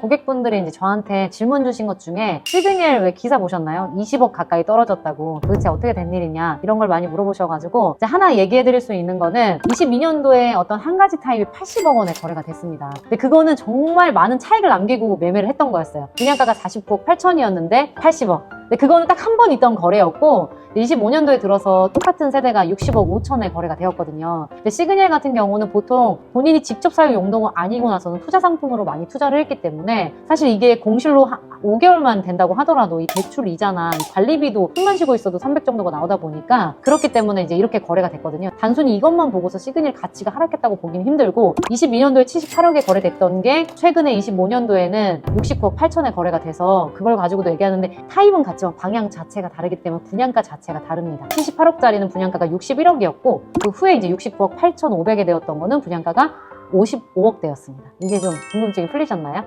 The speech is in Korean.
고객분들이 이제 저한테 질문 주신 것 중에 시그널 왜 기사 보셨나요? 20억 가까이 떨어졌다고 도대체 어떻게 된 일이냐 이런 걸 많이 물어보셔가지고 이제 하나 얘기해 드릴 수 있는 거는 22년도에 어떤 한 가지 타입이 80억 원에 거래가 됐습니다. 근데 그거는 정말 많은 차익을 남기고 매매를 했던 거였어요. 분양가가 49억 8천이었는데 80억. 근데 그거는 딱 한 번 있던 거래였고 25년도에 들어서 똑같은 세대가 60억 5천에 거래가 되었거든요. 근데 시그널 같은 경우는 보통 본인이 직접 사용 용도가 아니고 나서는 투자 상품으로 많이 투자를 했기 때문에 사실 이게 공실로 하- 5개월만 된다고 하더라도 이 대출 이자나 이 관리비도 숨만 쉬고 있어도 300 정도가 나오다 보니까 그렇기 때문에 이제 이렇게 거래가 됐거든요. 단순히 이것만 보고서 시그널 가치가 하락했다고 보기는 힘들고 22년도에 78억에 거래됐던 게 최근에 25년도에는 69억 8천에 거래가 돼서 그걸 가지고도 얘기하는데 타입은 같지만 방향 자체가 다르기 때문에 분양가 자체가 다릅니다. 78억짜리는 분양가가 61억이었고 그 후에 이제 69억 8천 5백에 되었던 거는 분양가가 55억 대였습니다. 이게 좀 궁금증이 풀리셨나요?